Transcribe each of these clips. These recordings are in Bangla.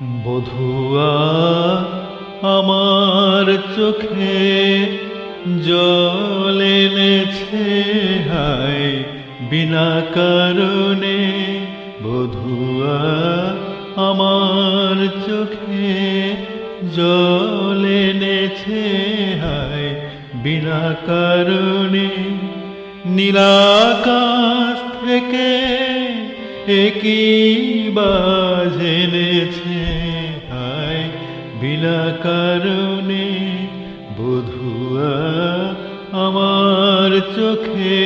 বধুয়া আমার চোখে জল এনেছে, হায়, বিনা কারণে। বধুয়া আমার চোখে জল এনেছে, হায়, বিনা কারণে। নীলাকাশ থেকে একই বাজেনেছে হায়, বিনা কারণে বধুয়া আমার চোখে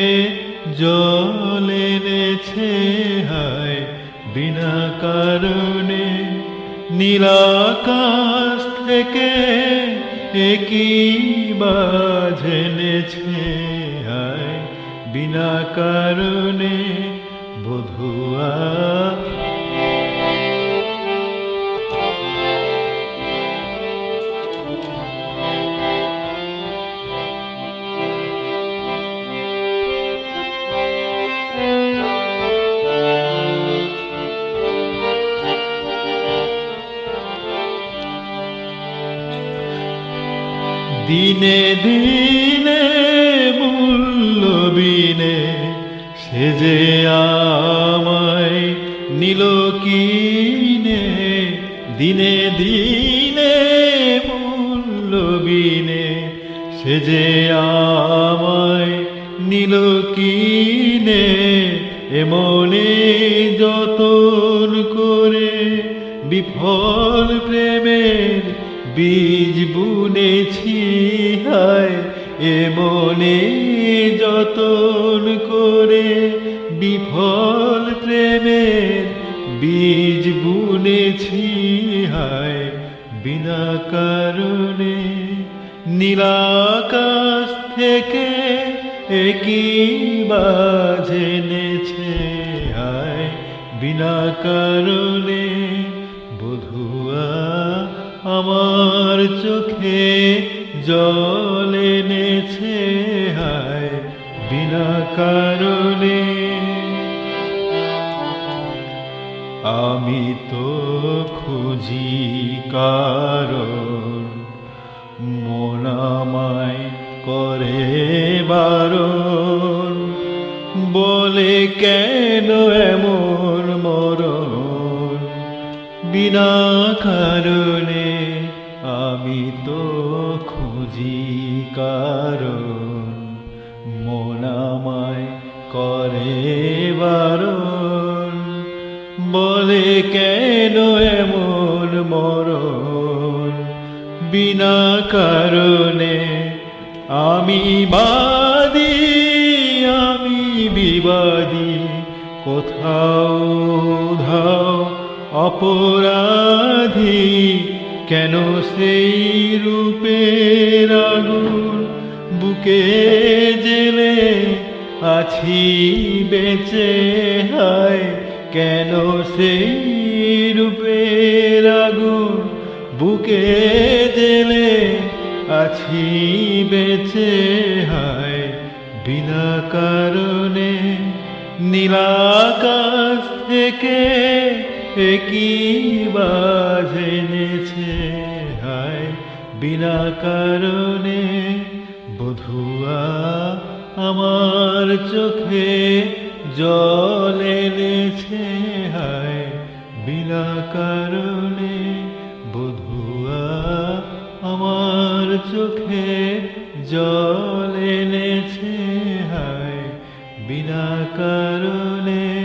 জল এনেছে। হায়, বিনা কারণে নীলাকাশ থেকে একই বাজেনেছে হায়, বিনা কারণে বধুয়া। দিনে দিনে মূল্যবিনে সে যে আমায় নিল কিনে, দিনে দিনে মূল্যবিনে। সে যে আমায় নিল কিনে, এমনে যতন করে বিফল প্রেমের বীজ বুনেছি হায় এমনে যতন করে বিফল প্রেমের বীজ বুনেছি হায়, বিনা কারণে নীলাকাশ থেকে একই বাজেনেছে হায়, বিনা কারণে বধুয়া আমার চোখে জল এনেছে হায় বিনা কারণে। আমি তো খুঁজি কারণ মনামায় করে বারণ। বলে কেন এমন মরণ? বিনা কারণে আমি তো খুঁজি কারণ মনামায় করে বারণ। বলে কেন এমন মরণ? বিনা কারণে আমি বাদী, আমি বিবাদী। কোথাও ধাও অপরাধী কেন সেই রূপের আগুন বুকে জেলে আছি বেঁচে হায়? কেন সেই রূপের আগুন বুকে জেলে আছি বেঁচে হায়? বিনা কারণে নীলাকাশ থেকে একই বাজেনেছে হায়, বিনা কারণে বধুয়া আমার চোখে জল এনেছে। হায়, বিনা কারণে বধুয়া আমার চোখে জল এনেছে। হায়, বিনা কারণে